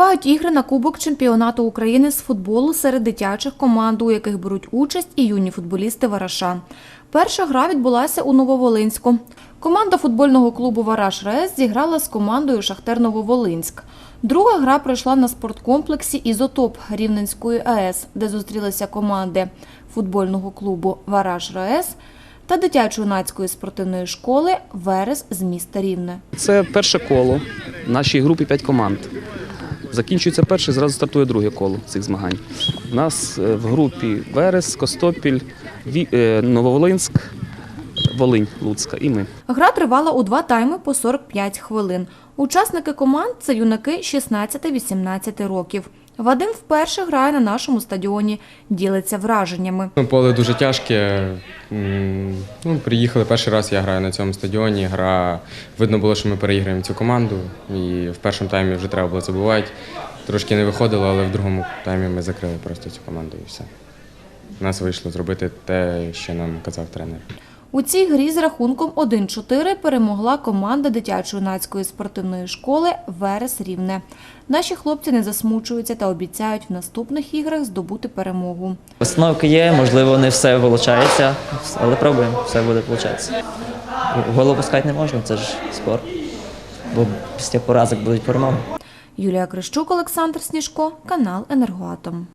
Тривають ігри на Кубок чемпіонату України з футболу серед дитячих команд, у яких беруть участь і юні футболісти Вараша. Перша гра відбулася у Нововолинську. Команда футбольного клубу Вараш РС зіграла з командою Шахтер Нововолинськ. Друга гра пройшла на спорткомплексі Ізотоп Рівненської АЕС, де зустрілися команди футбольного клубу Вараш РС та дитячо-юнацької спортивної школи Верес з міста Рівне. Це перше коло. Нашій групі 5 команд. Закінчується перше, зразу стартує друге коло цих змагань. У нас е, в групі Верес, Костопіль, е, Нововолинськ, Волинь, Луцька і ми. Гра тривала у два тайми по 45 хвилин. Учасники команд це юнаки 16-18 років. Вадим вперше грає на нашому стадіоні, ділиться враженнями. Ну, Поле дуже тяжке. Ну, приїхали перший раз, я граю на цьому стадіоні. Гра видно було, що ми переіграємо цю команду. І в першому таймі вже треба було забувати. Трошки не виходило, але в другому таймі ми закрили просто цю команду і все. У нас вийшло зробити те, що нам казав тренер. У цій грі з рахунком 1-4 перемогла команда дитячо-юнацької спортивної школи Верес Рівне. Наші хлопці не засмучуються та обіцяють в наступних іграх здобути перемогу. Установки є, можливо, не все виходить, але пробуємо, все буде виходити. Голову пускати не можна, це ж спорт. Бо після поразок будуть перемоги. Юлія Крищук, Олександр Сніжко, канал Енергоатом.